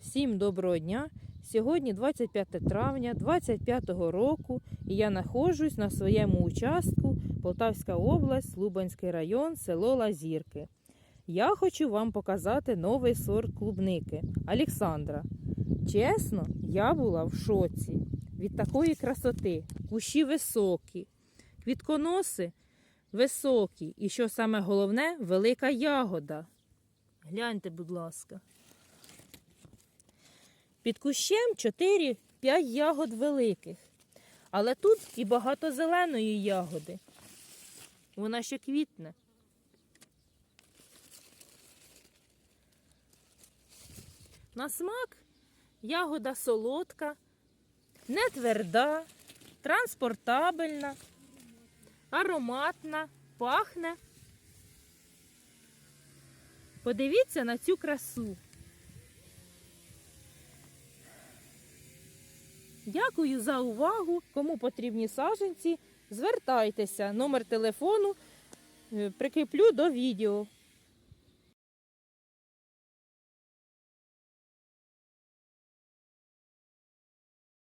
Всім доброго дня! Сьогодні 25 травня 25 року і я знаходжусь на своєму участку Полтавська область, Лубанський район, село Лазірки. Я хочу вам показати новий сорт клубники Олександра. Чесно, я була в шоці від такої красоти. Кущі високі, квітконоси високі і, що саме головне, велика ягода. Гляньте, будь ласка. Під кущем 4-5 ягод великих. Але тут і багато зеленої ягоди. Вона ще квітне. На смак ягода солодка, не тверда, транспортабельна, ароматна, пахне. Подивіться на цю красу. Дякую за увагу. Кому потрібні саженці, звертайтеся. Номер телефону е, прикріплю до відео.